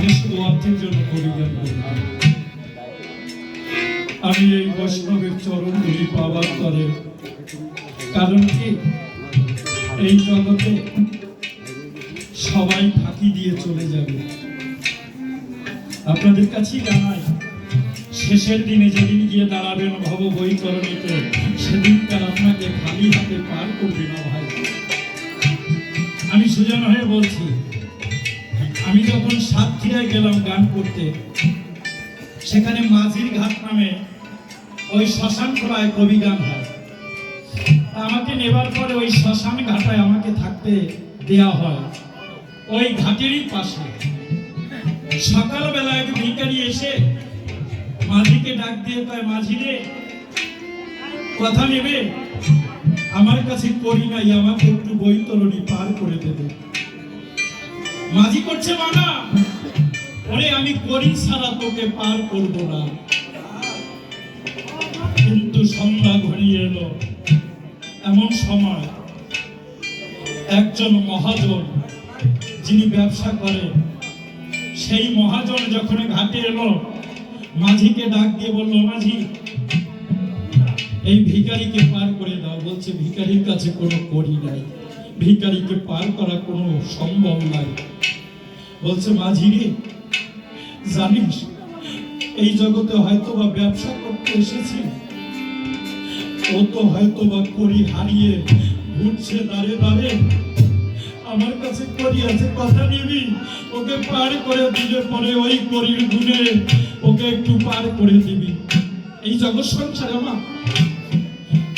আমি শুধু অর্থের জন্য গান করি আমি এই বৈষ্ণবের চরণ ধরি পাবার করে কারণ কি? এই জগতে সবাই ফাঁকি দিয়ে চলে যাবে। আপনাদের কাছেই জানাই, শেষের দিনে যেদিন গিয়ে দাঁড়াবেন ভব বৈতরণীতে সেদিনকার আপনাকে খালি হাতে পার করবে না ভাই। আমি সুজন হয়ে বলছি আমি যখন সাতক্ষীরায় গেলাম গান করতে, সেখানে মাঝির ঘাট নামে ওই শ্মশান খোলায় কবি গান হয়। আমাকে নেবার পরে ওই শ্মশান ঘাটায় আমাকে থাকতে দেয়া হয়। ওই ঘাটেরই পাশে। সকালবেলা এক ভিখারি এসে মাঝিকে ডাক দিয়ে কয় মাঝিরে কথা নেবে? আমার কাছে করি নাই, আমাকে একটু বৈতরণী পার করে দেবে মাঝি করছে মানা। ওরে, আমি করি ছাড়া তোকে পার করব না। কিন্তু সন্ধ্যা ঘনিয়ে এলো। এমন সময় একজন মহাজন যিনি ব্যবসা করেন সেই মহাজন যখন ঘাটে এলো, মাঝিকে ডাক দিয়ে বলল, মাঝি, এই ভিখারিকে পার করে দাও। বলছে, ভিখারির কাছে কোনো করি নাই। ভিখারিকে পার করা কোনো সম্ভব নাই। বলছে, মাঝি রে, জানিস, এই জগতে হয়তো বা ব্যবসা করতে এসেছি। ও তো হয়তো বা করি হারিয়ে ঘুরছে দাঁড়ে দাঁড়ে আমার কাছে করি আছে কথা নিবি, ওকে পার করে দিলে পরে ওই করির গুণে ওকে একটু পার করে দিবি। এই জগৎ সংসার আমার।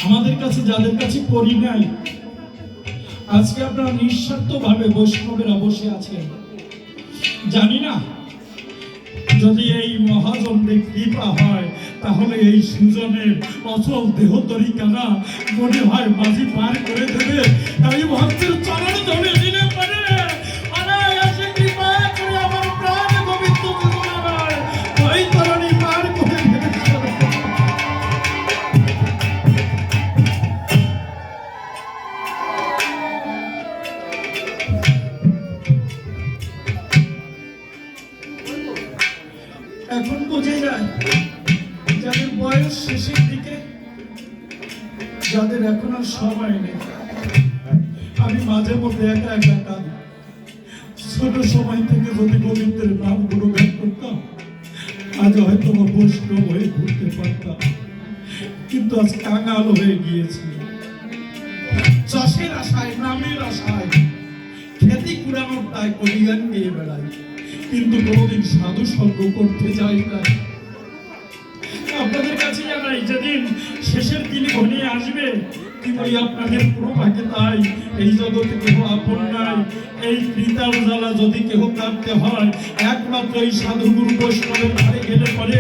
আমাদের কাছে যাদের কাছে করি নাই আজকে আপনারা নিঃস্বার্থ ভাবে বৈষ্ণবেরা বসে আছেন। জানি না, যদি এই মহাজনদের কৃপা হয়, তাহলে এই সুজনের অচল দেহ তরিকানা মনে হয় মাঝি পার করে দেবে। তাই ভক্তের চরণ ধরে দিলে পারে। এখন বোঝা যায় যাদের বয়স শেষের দিকে, যাদের এখন আর সময় নেই। আমি মাঝে মধ্যে একা একা কাঁদি। ছোট সময় থেকে যদি গোবিন্দের নাম গুণগান করতাম, আজ হয়তো বৈষ্ণব হয়ে ঘুরতে পারতাম। কিন্তু আজ কাঙাল হয়ে গিয়েছি। চাষের আশায়, নামের আশায় খ্যাতি কুড়ানোর তাই কলিগান গিয়ে বেড়াই। কিন্তু কোনোদিন সাধু সঙ্গ করতে যাই না। আপনাদের কাছে জানাই, যেদিন শেষের দিন ঘনিয়ে আসবে আপনাদের প্রভাকে তাই এই এই জ্বালা যদি কেহ হয়, একমাত্র এই সাধু গুরু বৈষ্ণবের ধারে গেলে পারে